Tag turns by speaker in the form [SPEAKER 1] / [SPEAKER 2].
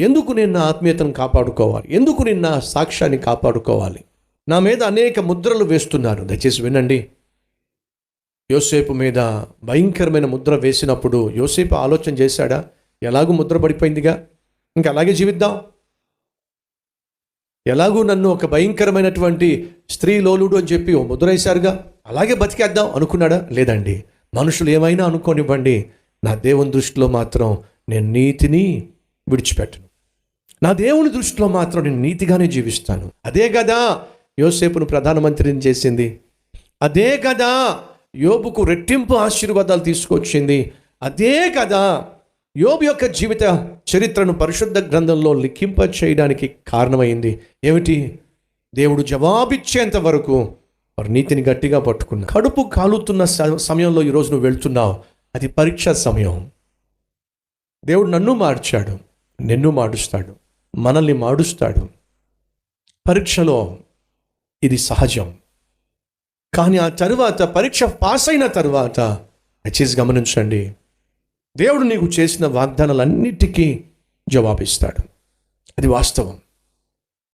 [SPEAKER 1] ఎందుకు నేను నా ఆత్మీయతను కాపాడుకోవాలి? ఎందుకు నేను నా సాక్ష్యాన్ని కాపాడుకోవాలి? నా మీద అనేక ముద్రలు వేస్తున్నారు. దయచేసి వినండి. యోసేపు మీద భయంకరమైన ముద్ర వేసినప్పుడు యోసేపు ఆలోచన చేశాడా? ఎలాగూ ముద్ర పడిపోయిందిగా? ఇంకా అలాగే జీవిద్దాం. ఎలాగూ నన్ను ఒక భయంకరమైనటువంటి స్త్రీ లోలుడు అని చెప్పి ఓ ముద్ర వేశారుగా? అలాగే బతికేద్దాం అనుకున్నాడా? లేదండి. మనుషులు ఏమైనా అనుకోనివ్వండి. నా దేవుని దృష్టిలో మాత్రం నేను నీతిని విడిచిపెట్టను. నా దేవుని దృష్టిలో మాత్రం నేను నీతిగానే జీవిస్తాను. అదే కదా యోసేపును ప్రధానమంత్రిని చేసింది. అదే కదా యోబుకు రెట్టింపు ఆశీర్వాదాలు తీసుకొచ్చింది. అదే కదా యోబు యొక్క జీవిత చరిత్రను పరిశుద్ధ గ్రంథంలో లిఖింప చేయడానికి కారణమైంది. ఏమిటి? దేవుడు జవాబిచ్చేంత వరకు వారు నీతిని గట్టిగా పట్టుకున్నా కడుపు కాలుతున్న స- సమయంలో ఈరోజు నువ్వు వెళ్తున్నావు. అది పరీక్ష సమయం. దేవుడు నన్ను మార్చాడు. నిన్ను మాడుస్తాడు మనల్ని మాడుస్తాడు. పరీక్షలో ఇది సహజం. కానీ ఆ తరువాత పరీక్ష పాస్ అయిన తర్వాత దయచేసి గమనించండి. దేవుడు నీకు చేసిన వాగ్దానాలన్నిటికీ జవాబిస్తాడు. అది వాస్తవం.